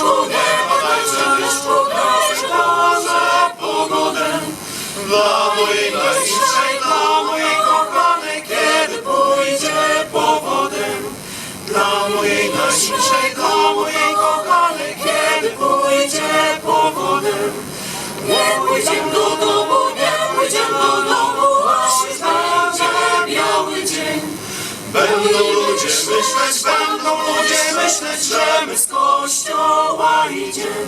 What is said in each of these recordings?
dajże deszczu, nie ma dajże deszczu, deszczu za pogodę. Dla mojej najbliższej, dla mojej kochanej, kiedy pójdzie powodem. Dla mojej najbliższej, ludzie myśleć, będą ludzie myśleć, że my z kościoła idziemy.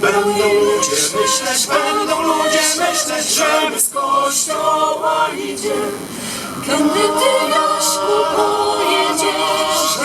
Będą ludzie myśleć, będą ludzie myśleć, że my z kościoła idziemy. Kiedy ty Jaśku pojedziesz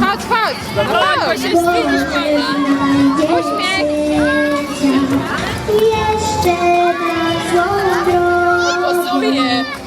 Chodź, chodź! Chodź, się wstydzisz, Uśmiech! Jeszcze na złą drogę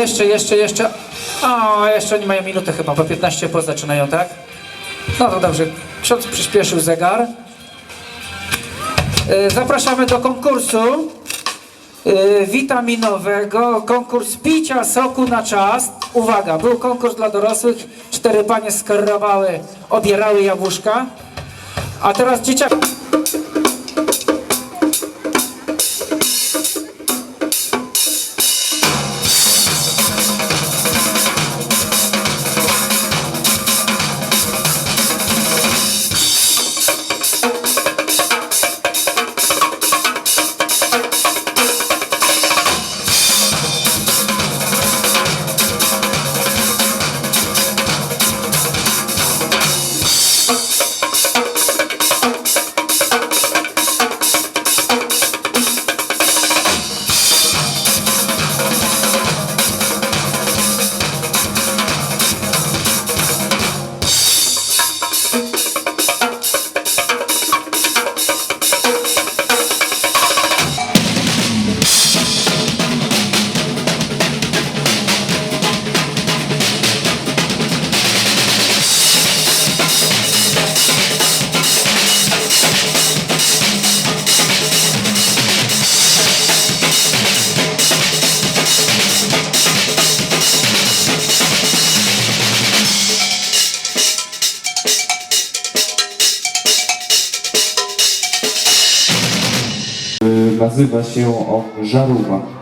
jeszcze, jeszcze, jeszcze. O, jeszcze oni mają minutę chyba, po 15 po zaczynają, tak? No to dobrze. Ksiądz przyspieszył zegar. E, Zapraszamy do konkursu e, witaminowego. Konkurs picia soku na czas. Uwaga, był konkurs dla dorosłych. Cztery panie skarowały, obierały jabłuszka. A teraz dzieciaki. Nazywa się on żarówa.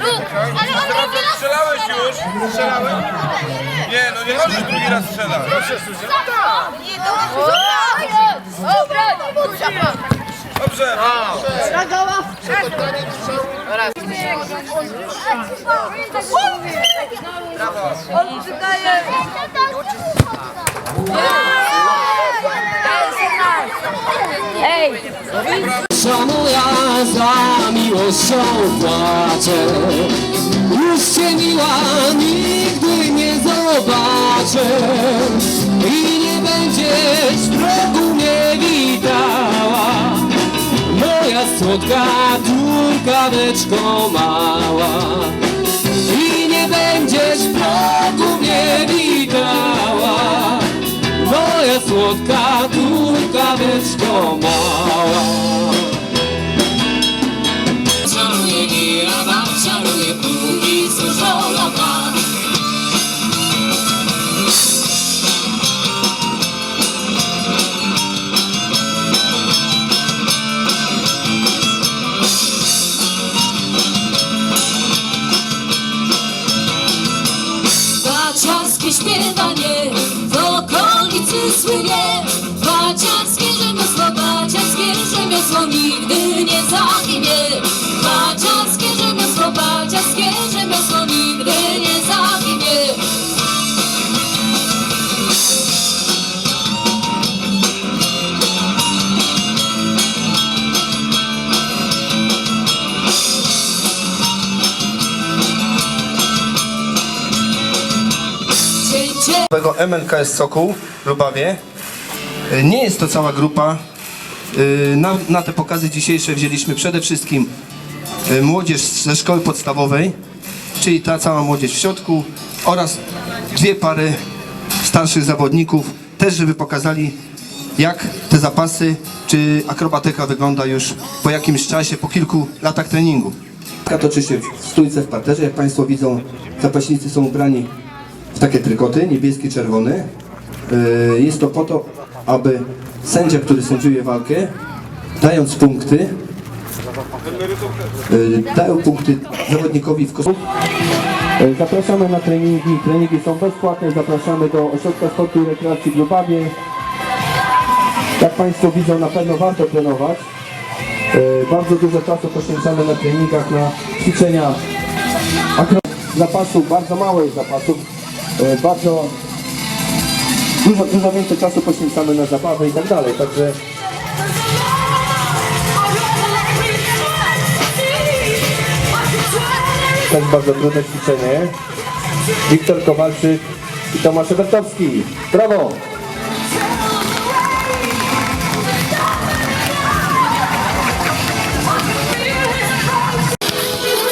Ale on robi nas... Strzelałeś już? Strzelałeś? Nie, no nie możesz drugi raz strzelać. Obroń! Dobrze. Co moja za miłością płaczę Już cię miła nigdy nie zobaczę I nie będziesz progu mnie witała. Moja słodka turkaweczko mała. I nie będziesz progu mnie witała. Moja słodka turkaweczko mała śpiewanie. W okolicy słynie Baciarskie rzemiosło, baciarskie rzemiosło nigdy nie zaginie. Baciarskie rzemiosło, baciarskie rzemiosło Tego MNKS Sokół w Lubawie. Y, Nie jest to cała grupa. Y, Na, na te pokazy dzisiejsze wzięliśmy przede wszystkim y, młodzież ze szkoły podstawowej, czyli ta cała młodzież w środku oraz dwie pary starszych zawodników, też żeby pokazali jak te zapasy czy akrobatyka wygląda już po jakimś czasie, po kilku latach treningu. Toczy się w stójce w parterze. Jak Państwo widzą, zapaśnicy są ubrani w takie trykoty, niebieski, czerwony. Yy, Jest to po to, aby sędzia, który sędziuje walkę, dając punkty, yy, dają punkty zawodnikowi w kosmos. Zapraszamy na treningi. Treningi są bezpłatne. Zapraszamy do Ośrodka Sportu i Rekreacji w Lubawie. Jak Państwo widzą, na pewno warto trenować. Bardzo dużo czasu poświęcamy na treningach, na ćwiczenia zapasów, bardzo mało jest zapasów, bardzo dużo, dużo więcej czasu poświęcamy na zabawę i tak dalej, także to jest bardzo trudne ćwiczenie. Wiktor Kowalczyk i Tomasz Ewertowski. Brawo!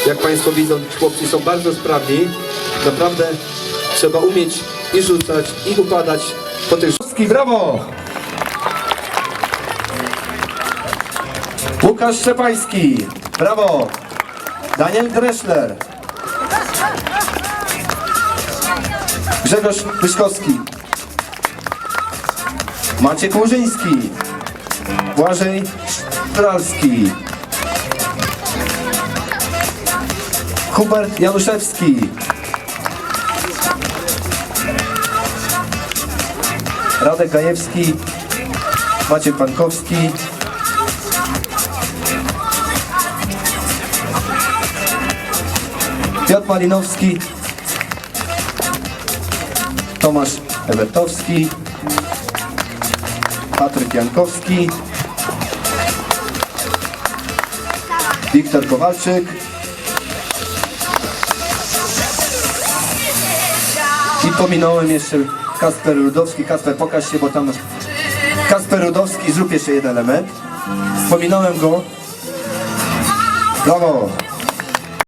Jak Państwo widzą, chłopcy są bardzo sprawni. Naprawdę trzeba umieć i rzucać, i upadać po tych. Brawo! Łukasz Szczepański. Brawo! Daniel Dreschler. Grzegorz Pyszkowski. Maciek Łużyński. Błażej Sztralski. Hubert Januszewski. Radek Gajewski. Maciek Pankowski. Piotr Malinowski. Tomasz Ewertowski. Patryk Jankowski. Wiktor Kowalczyk. I pominąłem jeszcze Kasper Rudowski. Kasper, pokaż się, bo tam... Kasper Rudowski, zrób jeszcze jeden element. Pominąłem go. Brawo!